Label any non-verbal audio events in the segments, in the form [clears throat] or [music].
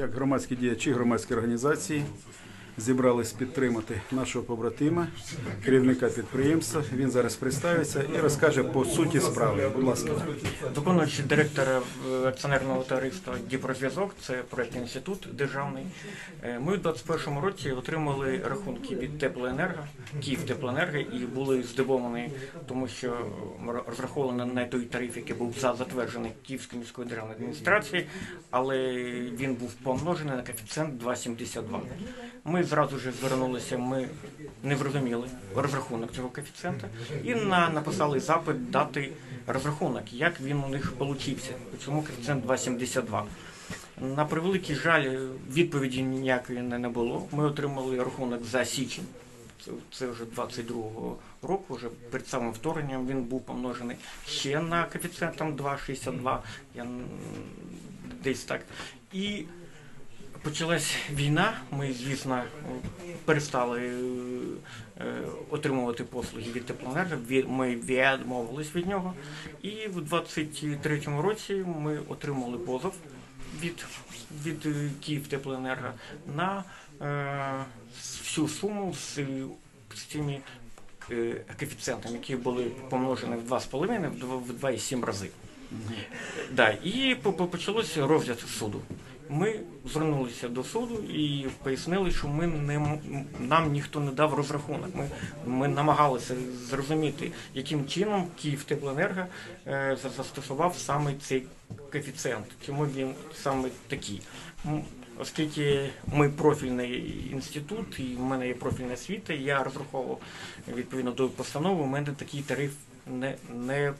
Як громадські діячі, громадські організації зібрались підтримати нашого побратима, керівника підприємства. Він зараз представиться і розкаже по суті справи. Будь ласка. Виконуючий директора е, акціонерного товариства Діпрозв'язок, це проєктний інститут державний. Е, Ми у 2021 році отримали рахунки від Теплоенерго, Київ Теплоенерго, і були здивовані, тому що м, розрахований на той тариф, який був за- затверджений Київською міською державною адміністрацією, але він був помножений на коефіцієнт 2,72. Ми зразу ж звернулися, ми не зрозуміли розрахунок цього коефіцієнта і на, написали запит дати розрахунок, як він у них получився. Чому коефіцієнт 2,72. На превеликий жаль, відповіді ніякої не, було. Ми отримали рахунок за січень. Це вже 22-го року, вже перед самим вторгненням він був помножений ще на коефіцієнтом 2,62. Я десь так. І Почалась війна. Ми, звісно, перестали е, отримувати послуги від теплоенерго. Ми відмовились від нього. І в 23-му році ми отримали позов від, від е, Київ теплоенерго на е, всю суму з, з цими е, коефіцієнтами, які були помножені в 2,5 в два- в 2,7 рази. Да, і по- по- почалося розгляд суду. Ми звернулися до суду і пояснили, що ми не нам ніхто не дав розрахунок. Ми, ми намагалися зрозуміти, яким чином Київ Теплоенерго е, застосував саме цей коефіцієнт, чому він саме такий. Оскільки ми профільний інститут, і в мене є профільна освіта, я розраховував відповідно до постанови, у мене такий тариф не, не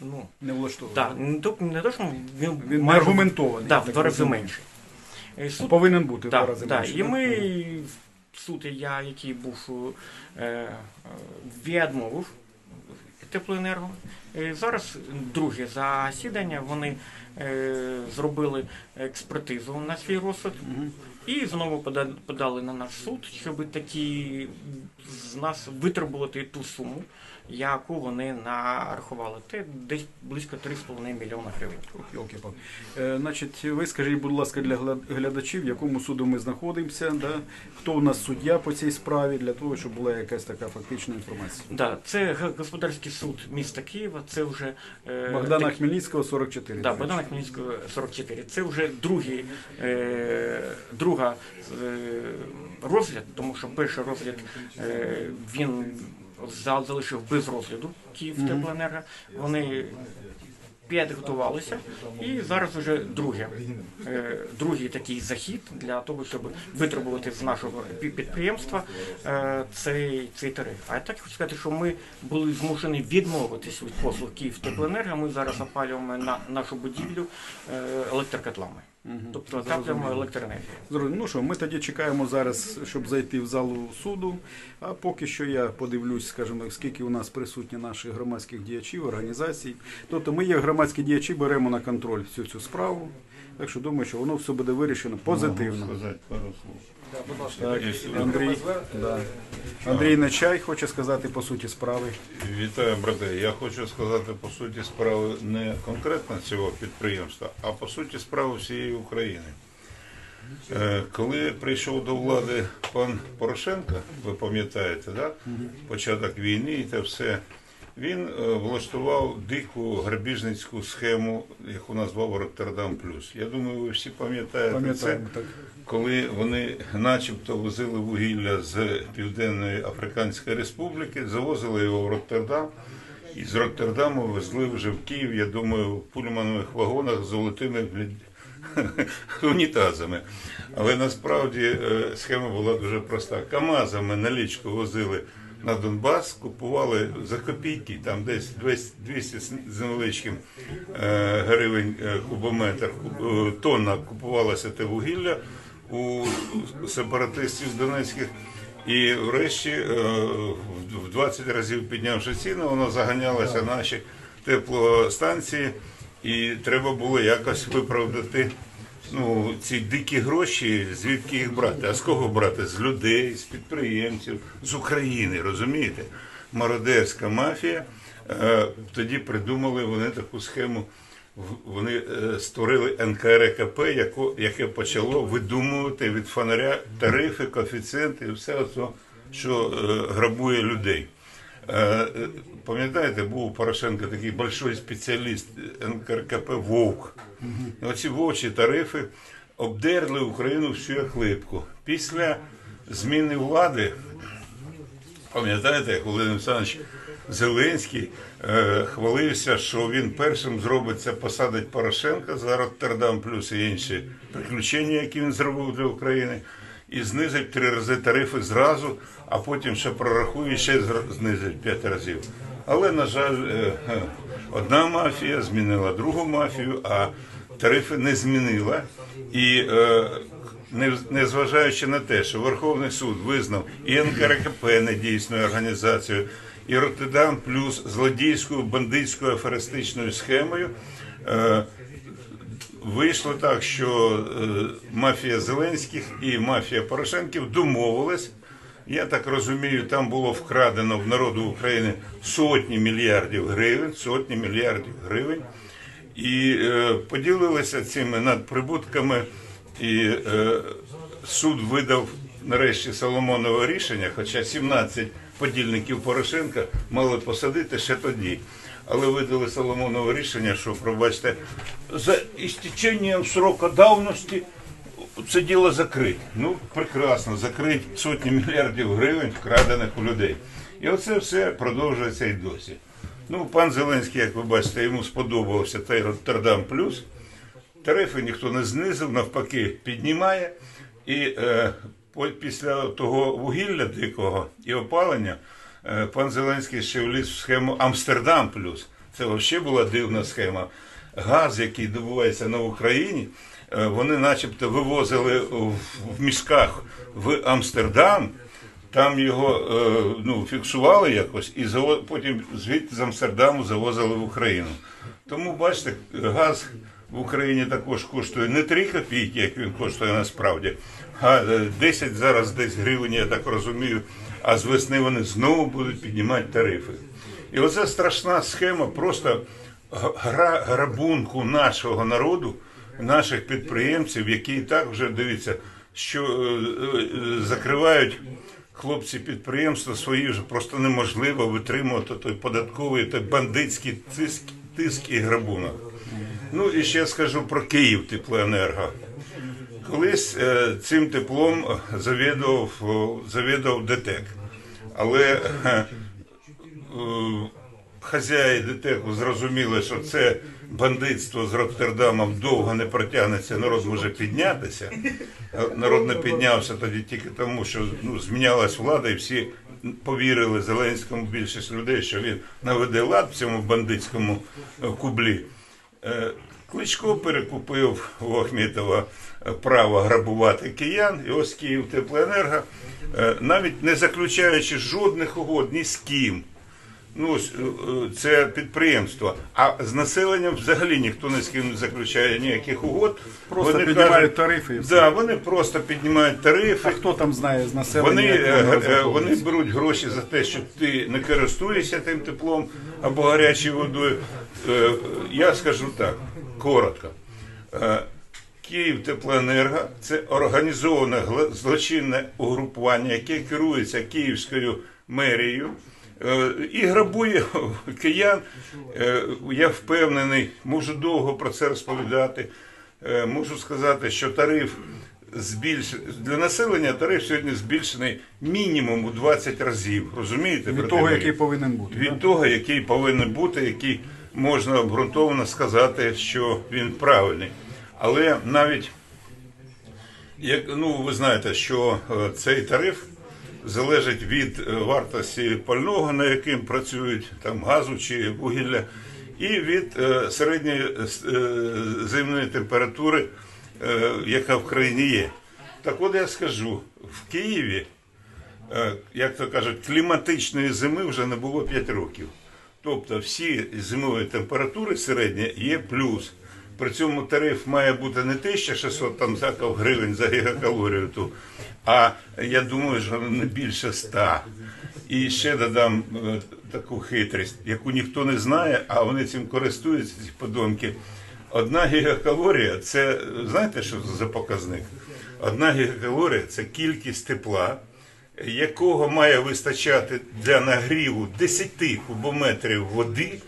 ну, Не влаштовує. так, не то, не то, що він, Він не аргументований. Да, в два рази менше. Е, Суд, Повинен бути в два рази да, менше. і ми, суд, я, який був е, е, відмовив теплоенерго. Зараз друге засідання, вони зробили експертизу на свій розсуд і знову пода- подали на наш суд, щоб такі з нас витребувати ту суму, яку вони нарахували. Це десь близько 3,5 мільйона гривень. Йолки-палки. Е, значить, ви скажіть, будь ласка, для гла- глядачів, в якому суду ми знаходимося, да? хто у нас суддя по цій справі, для того, щоб була якась така фактична інформація. Да, це г- господарський суд міста Києва. Це вже е, Богдана так- Хмельницького, 44. Да, до речі. Богдана Хмельницького 44. Це вже другий, е, друга е, розгляд, тому що перший розгляд е, він за- залишив без розгляду Київ Теплоенерго. Вони підготувалися і зараз вже друге, е, другий такий захід для того, щоб витребувати з нашого пі- підприємства е, цей, цей тариф. А я так хочу сказати, що ми були змушені відмовитись від послуг Київ Теплоенерго. Ми зараз опалюємо на нашу будівлю е, електрокотлами. Тобто отаплюємо електроенергію. Зрозуміло. Ну що, ми тоді чекаємо зараз, щоб зайти в залу суду. А поки що я подивлюсь, скажімо, скільки у нас присутні наших громадських діячів, організацій. Тобто ми, як громадські діячі, беремо на контроль всю цю справу. Так що думаю, що воно все буде вирішено позитивно. Можу сказати пару слов. Так, Андрій, да. Андрій Нечай хоче сказати по суті справи. Вітаю, брате. Я хочу сказати по суті справи не конкретно цього підприємства, а по суті справи всієї України. Е, Коли прийшов до влади пан Порошенко, ви пам'ятаєте, да? початок війни і те все, він е, влаштував дику грабіжницьку схему, яку назвав Роттердам Плюс. Я думаю, ви всі пам'ятаєте це. Так. коли вони начебто возили вугілля з Південної Африканської Республіки, завозили його в Роттердам, і з Роттердаму везли вже в Київ, я думаю, в пульманових вагонах з золотими [laughs] унітазами. Але насправді е, схема була дуже проста. Камазами налічку возили на Донбас, купували за копійки, там десь 200 200 з невеличким е, гривень е, кубометр, е, тонна купувалося те вугілля у сепаратистів донецьких. І врешті, в- в 20 разів піднявши ціну, воно заганялося наші теплостанції, і треба було якось виправдати ну, ці дикі гроші, звідки їх брати? А з кого брати? З людей, з підприємців, з України, розумієте? Мародерська мафія. Е, Тоді придумали вони таку схему вони е, створили НКРКП, яке почало видумувати від фонаря тарифи, коефіцієнти і все це, що е, грабує людей. Е, е, Пам'ятаєте, був у Порошенка такий большой спеціаліст НКРКП Вовк. Оці вовчі тарифи обдерли Україну всю як липку. Після зміни влади Пам'ятаєте, як Володимир Олександрович Зеленський е, хвалився, що він першим зробить це посадить Порошенка за Роттердам плюс і інші приключення, які він зробив для України, і знизить три рази тарифи зразу, а потім ще прорахує ще знизить п'ять разів. Але, на жаль, е, е, одна мафія змінила другу мафію, а тарифи не змінила. І е, не- незважаючи на те, що Верховний суд визнав і НКРКП недійсною організацією, і Роттердам плюс злодійською бандитською аферистичною схемою, вийшло так, що е, мафія Зеленських і мафія Порошенків домовились. Я так розумію, там було вкрадено в народу України сотні мільярдів гривень, сотні мільярдів гривень, і е, поділилися цими надприбутками, і е, суд видав нарешті Соломонове рішення, хоча 17 подільників Порошенка мали посадити ще тоді. Але видали Соломонове рішення, що, пробачте, за істеченням срока давності це діло закрить. Ну, прекрасно, закрить сотні мільярдів гривень, вкрадених у людей. І оце все продовжується і досі. Ну, пан Зеленський, як ви бачите, йому сподобався той Роттердам плюс. Тарифи ніхто не знизив, навпаки, піднімає. І е, після того вугілля дикого і опалення пан Зеленський ще вліз в схему Амстердам плюс. Це взагалі була дивна схема. Газ, який добувається на Україні, е, вони начебто вивозили в, мішках в Амстердам. Там його е, ну, фіксували якось і потім звідти з Амстердаму завозили в Україну. Тому бачите, газ в Україні також коштує не 3 копійки, як він коштує насправді, а е, 10 зараз десь гривень, я так розумію. А з весни вони знову будуть піднімати тарифи. І оце страшна схема просто гра грабунку нашого народу, наших підприємців, які і так вже дивіться, що е, е, закривають хлопці підприємства свої вже просто неможливо витримувати той податковий, той бандитський тиск, тиск і грабунок. Ну і ще скажу про Київ теплоенерго. Колись е, цим теплом завідував, завідував ДТЕК. Але е, е, хазяї ДТЕКу зрозуміли, що це бандитство з Роттердамом довго не протягнеться, народ може піднятися. Народ не піднявся тоді тільки тому, що ну, змінялась влада, і всі повірили Зеленському більшість людей, що він наведе лад в цьому бандитському кублі. Кличко перекупив у Ахметова е, право грабувати киян, і ось Київ Теплоенерго, е, навіть не заключаючи жодних угод ні з ким. Ну, ось, е, це підприємство. А з населенням взагалі ніхто ні з ким не заключає ніяких угод. Просто Вони піднімають кажуть, тарифи і все. Да, вони просто піднімають тарифи. А хто там знає з населення? Вони, е, вони беруть гроші за те, що ти не користуєшся тим теплом або гарячою водою. Я скажу так, коротко. Е, Київ Теплоенерго це організоване злочинне угрупування, яке керується Київською мерією. е, І грабує [laughs] киян. Е, Я впевнений, можу довго про це розповідати. Можу сказати, що тариф збільш... для населення тариф сьогодні збільшений мінімум у 20 разів. Розумієте? Від того, який повинен бути. від да? того, який повинен бути, який можна обґрунтовано сказати, що він правильний. Але навіть як ну ви знаєте, що е, цей тариф залежить від е, вартості пального, на яким працюють там газу чи вугілля, і від е, середньої зимної температури, яка в країні є. Так от я скажу, в Києві як то кажуть, кліматичної зими вже не було 5 років. Тобто всі зимові температури середні є плюс. При цьому тариф має бути не 1600 там, заков гривень за гігакалорію, ту, а я думаю, що не більше 100. І ще додам е, таку хитрість, яку ніхто не знає, а вони цим користуються, ці подонки. Одна гігакалорія це знаєте, що за показник? Одна гігакалорія це кількість тепла, якого має вистачати для нагріву 10 кубометрів води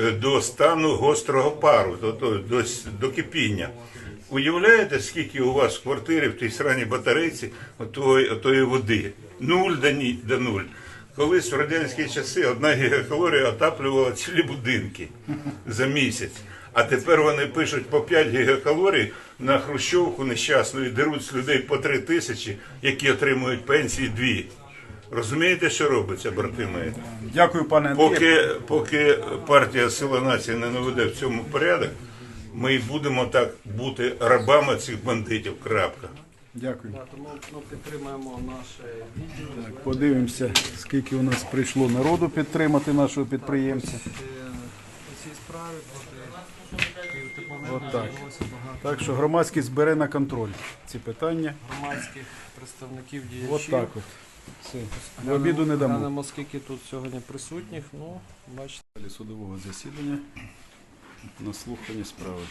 е, до стану гострого пару, до, до, до, до кипіння. Уявляєте, скільки у вас в квартирі в тій сраній батарейці отої, води? Нуль до, ні, до нуль. Колись в радянські часи одна гігакалорія отаплювала цілі будинки за місяць. А тепер вони пишуть по 5 гігакалорій на хрущовку нещасну і деруть з людей по 3 тисячі, які отримують пенсії дві. Розумієте, що робиться, брати мої? Дякую, пане Андрію. Поки, поки партія Сила нації не наведе в цьому порядок, ми й будемо так бути рабами цих бандитів. Крапка. Дякую. Да, тому ми підтримуємо наше відео. Так, подивимося, скільки у нас прийшло народу підтримати нашого підприємця. Е, У цій справі проти Київтеплоенерго От так. Так що громадськість бере на контроль ці питання. громадських представників діячів. От так от. Все. В обіду не дамо. Глянемо, скільки тут сьогодні присутніх. Ну, бачите. Далі судового засідання на слухання справи.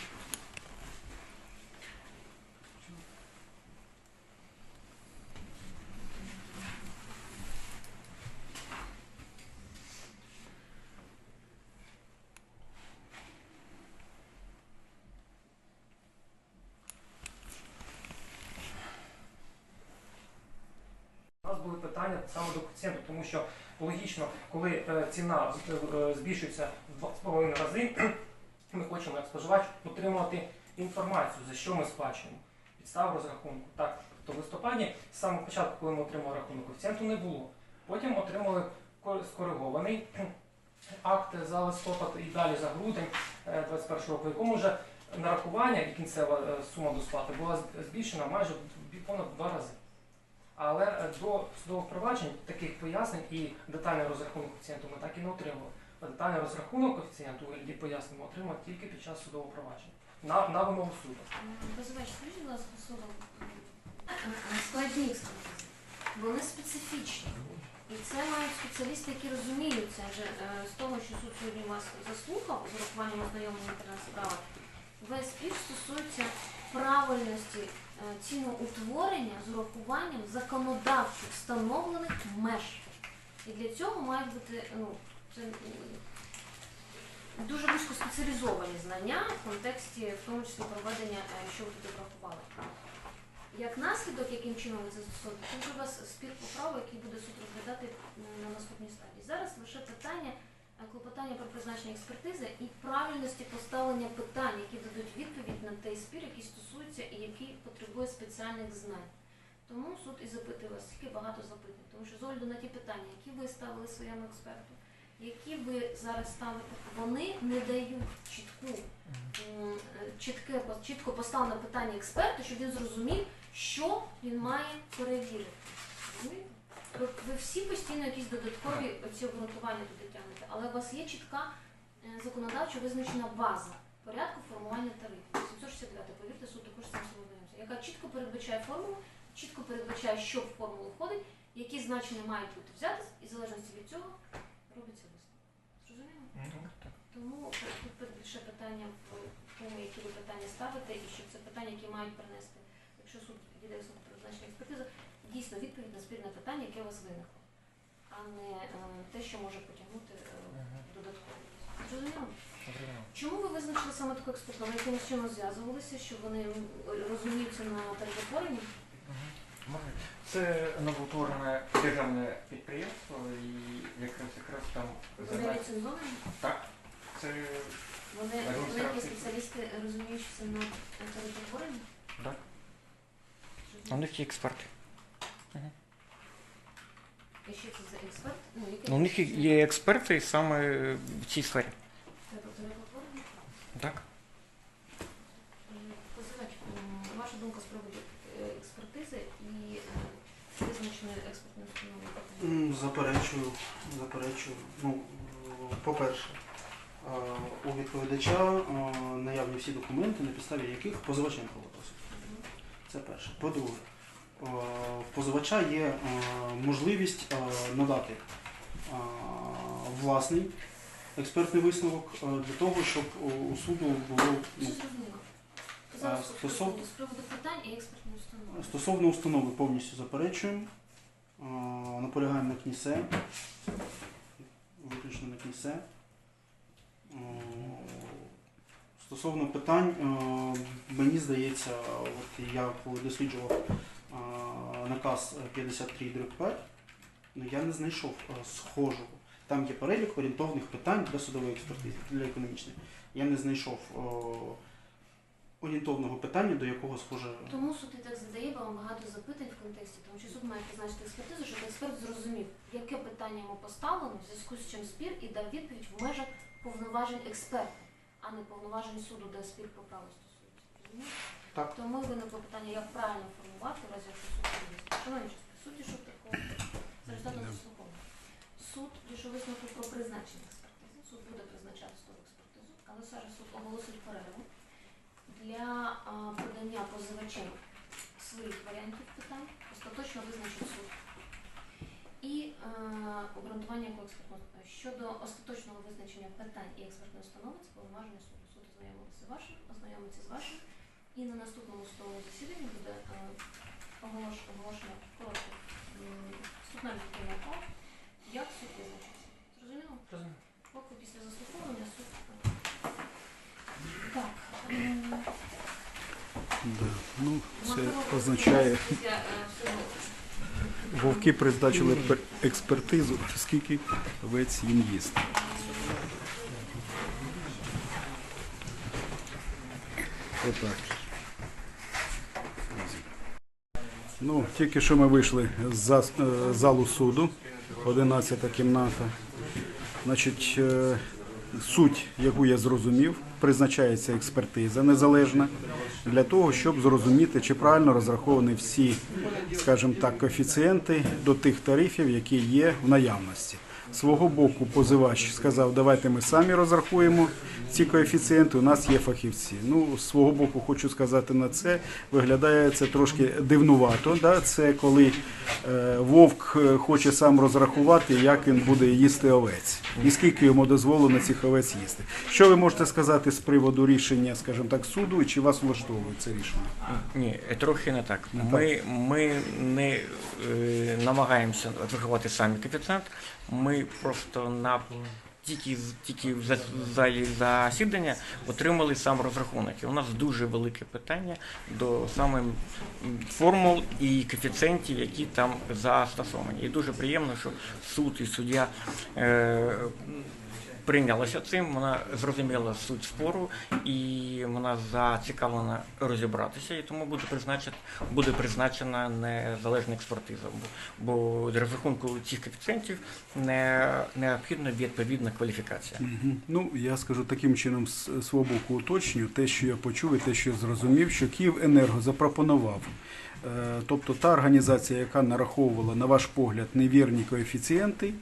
У нас були питання саме до коефіцієнту, тому що логічно, коли е, ціна е, збільшується в 2,5 рази, [clears throat] ми хочемо як споживач отримувати інформацію, за що ми сплачуємо. Підстав розрахунку. Так, то в листопаді, з самого початку, коли ми отримали рахунок коефіцієнту, не було. Потім отримали скоригований [clears throat] акт за листопад і далі за грудень е, 21 року, в якому вже нарахування і кінцева е, сума до сплати була збільшена майже понад два рази. Але е, до судових проваджень таких пояснень і детальний розрахунок коефіцієнту ми так і не отримали. Детальний розрахунок коефіцієнту і пояснень ми отримали тільки під час судового провадження на, на вимогу суду. Позивач, скажіть, будь ласка, судом, складні експертизи. Вони специфічні. І це мають спеціалісти, які розуміються. Адже е, з того, що суд сьогодні вас заслухав, з урахуванням ознайомлення та справи, весь спір стосується правильності е, ціноутворення з урахуванням законодавчо встановлених меж. І для цього мають бути ну, це, дуже вузько спеціалізовані знання в контексті, в тому числі проведення, е, що ви туди врахували. Як наслідок, яким чином ви це застосовуєте, це у вас спір по праву, який буде суд розглядати на наступній стадії. Зараз лише питання е, клопотання про призначення експертизи і правильності поставлення питань, які дадуть відповідь на той спір, який стосується і який потребує спеціальних знань. Тому суд і запитує вас, скільки багато запитань, тому що з огляду на ті питання, які ви ставили своєму експерту, які ви зараз ставите, вони не дають чітку, е, чітке, чітко поставлене питання експерту, щоб він зрозумів, що він має перевірити. Ви, ви всі постійно якісь додаткові ці обґрунтування туди тягнете, але у вас є чітка е, законодавчо визначена база порядку формування тарифів. 769, повірте, суд також з цим самовизнався, яка чітко передбачає формулу, чітко передбачає, що в формулу входить, які значення мають бути взяти, і в залежності від цього робиться висновок. Зрозуміло? Тому тут більше питання в тому, які ви питання ставите, і що це питання, які мають принести. Якщо суд дійде висновку про призначення експертизи, дійсно відповідь на спірне питання, яке у вас виникло, а не е, те, що може потягнути е, додатково. Зрозуміло? Чому ви визначили саме таку експерту? Ви якимось чином зв'язувалися, що вони розуміються на перетворенні? Це новоутворене державне підприємство і якраз якраз там Вони ліцензовані? Так, це Вони великі спеціалісти розуміються на перетворенні? Так. у них є експерти. І що це за експерт? Ну, який Ну, У них є експерти саме в цій сфері. Так? М, Позивач, м, ваша думка з приводу е, експертизи і е, визначеної експертної установи? М, Заперечую, заперечую. Ну, е, по-перше, е, у відповідача е, наявні всі документи, на підставі яких позивачем просить. Це перше. По-друге, позивача є е, можливість е, надати е, власний Експертний висновок е, для того, щоб у, суду було ну, Все зрозуміло. Зараз А, стосов- з приводу питань і експертної установи. стосовно установи повністю заперечуємо. Е, Наполягаємо на кнісе. Виключно на кнісе. Е, Стосовно питань, е, мені здається, от я коли досліджував е, наказ 53 5, ну я не знайшов е, схожого. Там є перелік орієнтовних питань для судової експертизи, для економічної. Я не знайшов е, орієнтовного питання, до якого схоже. Тому суд і так задає вам багато запитань в контексті, тому що суд має призначити експертизу, щоб експерт зрозумів, яке питання йому поставлено, в зв'язку з чим спір і дав відповідь в межах повноважень експерта, а не повноважень суду, де спір про право стосується. Розумієте? Так. Тому виникло питання, як правильно формувати, в разі якщо суд визнає. Шановні суд дійшов такого за результатом заслуховування. Суд дійшов висновку про призначення експертизи. Суд буде призначати судову експертизу, але зараз суд оголосить перерву для а, подання позивачем своїх варіантів питань, остаточно визначить суд. І е, обґрунтування як експертного щодо остаточного визначення питань і експертної установи це повноваження суду. Суд ознайомиться з вашим, ознайомиться з вашим, і на наступному судовому засіданні буде е, оголош- оголошено коротке м, вступне відповідне право, як суд визначиться. Зрозуміло? Розумію. Поки після заслуховування суд. е, Так. Да. Ну, це означає, е, вовки призначили пер- експертизу, скільки овець їм їсти. Отак. Ну, тільки що ми вийшли з е, залу суду, 11 кімната. Значить, е, суть, яку я зрозумів, призначається експертиза незалежна для того, щоб зрозуміти, чи правильно розраховані всі, скажімо так, коефіцієнти до тих тарифів, які є в наявності. Свого боку, позивач сказав, давайте ми самі розрахуємо ці коефіцієнти. У нас є фахівці. Ну, з свого боку, хочу сказати на це. Виглядає це трошки дивнувато. Да? Це коли е, вовк е, хоче сам розрахувати, як він буде їсти овець, і скільки йому дозволено цих овець їсти. Що ви можете сказати з приводу рішення, скажімо так, суду, і чи вас влаштовує це рішення? Ні, трохи не так. Ми, ми не е, намагаємося врахувати самі коефіцієнт. Ми просто на тільки, тільки в за- залі засідання отримали сам розрахунок. І у нас дуже велике питання до саме формул і коефіцієнтів, які там застосовані. І дуже приємно, що суд і суддя е, прийнялася цим, вона зрозуміла суть спору і вона зацікавлена розібратися, і тому буде призначена, буде призначена незалежна експертиза. Бо, для розрахунку цих коефіцієнтів не необхідна відповідна кваліфікація. Мгм. Ну, я скажу таким чином з свого боку уточнюю те, що я почув і те, що я зрозумів, що Київенерго запропонував. е, Тобто та організація, яка нараховувала, на ваш погляд, невірні коефіцієнти,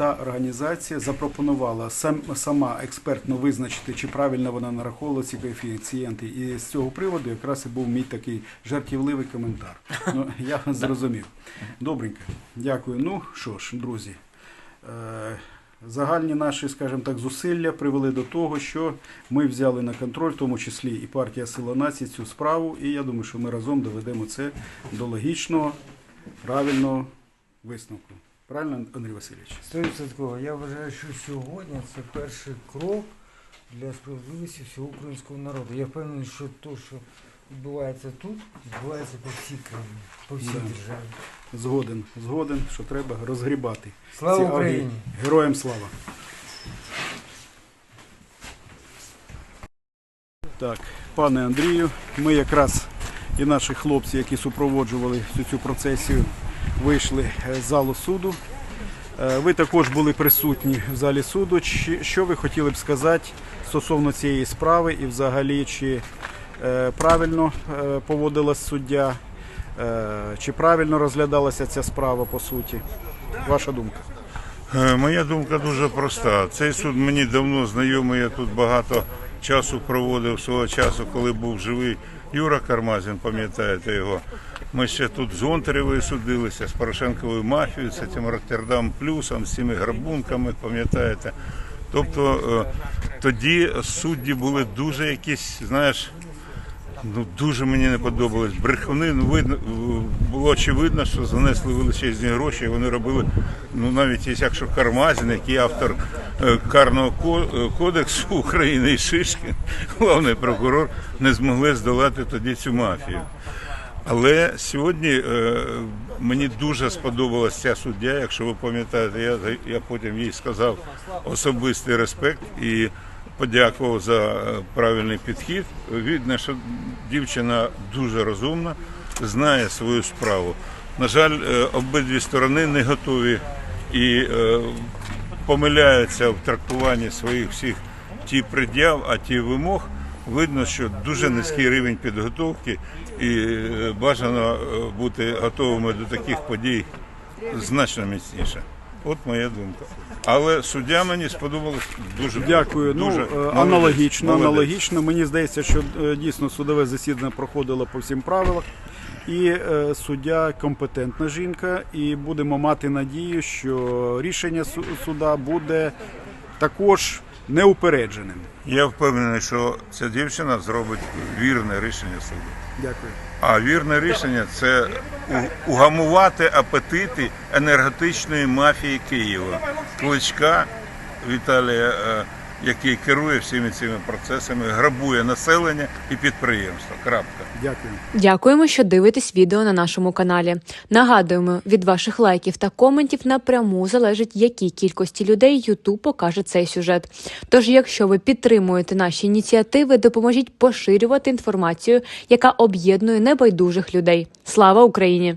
та організація запропонувала сам, сама експертно визначити, чи правильно вона нараховувала ці коефіцієнти. І з цього приводу якраз і був мій такий жартівливий коментар. Ну, я [laughs] зрозумів. Добренько. Дякую. Ну що ж, друзі. е, Загальні наші, скажімо так, зусилля привели до того, що ми взяли на контроль, в тому числі і партія Сила нації, цю справу. І я думаю, що ми разом доведемо це до логічного, правильного висновку. Правильно, Андрій Васильович? Стовідсотково. Я вважаю, що сьогодні це перший крок для справедливості всього українського народу. Я впевнений, що те, що відбувається тут, відбувається по всій країні, по всій Да. державі. Згоден, згоден, що треба розгрібати. Слава Ці агрі- Україні! Героям слава! Так, пане Андрію, ми якраз і наші хлопці, які супроводжували всю цю процесію, вийшли з залу суду. Е, Ви також були присутні в залі суду. Що ви хотіли б сказати стосовно цієї справи і взагалі, чи е, правильно е, поводилась суддя, чи правильно розглядалася ця справа по суті? Ваша думка? Моя думка дуже проста. Цей суд мені давно знайомий. Я тут багато часу проводив свого часу, коли був живий Юра Кармазін, пам'ятаєте його. Ми ще тут з Гонтаревою судилися, з Порошенковою мафією, з цим Роттердам Плюсом, з цими грабунками, пам'ятаєте. Тобто е, тоді судді були дуже якісь, знаєш, ну дуже мені не подобалось. Брехуни, ну видно, було очевидно, що занесли величезні гроші, і вони робили, ну навіть якщо Кармазін, який автор е, карного е, кодексу [laughs] України і Шишкін, головний прокурор, не змогли здолати тоді цю мафію. Але сьогодні е, мені дуже сподобалася ця суддя. Якщо ви пам'ятаєте, я, я потім їй сказав особистий респект і подякував за е, правильний підхід. Видно, що дівчина дуже розумна, знає свою справу. На жаль, е, обидві сторони не готові і помиляються в трактуванні своїх всіх ті пред'яв, а ті вимог. Видно, що дуже низький рівень підготовки і е, бажано е, бути готовими до таких подій значно міцніше. От моя думка. Але суддя мені сподобалось дуже Дякую. Дуже ну, аналогічно, молодець. аналогічно. Мені здається, що дійсно судове засідання проходило по всім правилам. І е, суддя компетентна жінка, і будемо мати надію, що рішення су- суда буде також неупередженим. Я впевнений, що ця дівчина зробить вірне рішення суду. Дякую. А вірне рішення це угамувати апетити енергетичної мафії Києва. Кличка Віталія, е, який керує всіми цими процесами, грабує населення і підприємства. Крапка. Дякую. Дякуємо, що дивитесь відео на нашому каналі. Нагадуємо, від ваших лайків та коментів напряму залежить, якій кількості людей YouTube покаже цей сюжет. Тож, якщо ви підтримуєте наші ініціативи, допоможіть поширювати інформацію, яка об'єднує небайдужих людей. Слава Україні!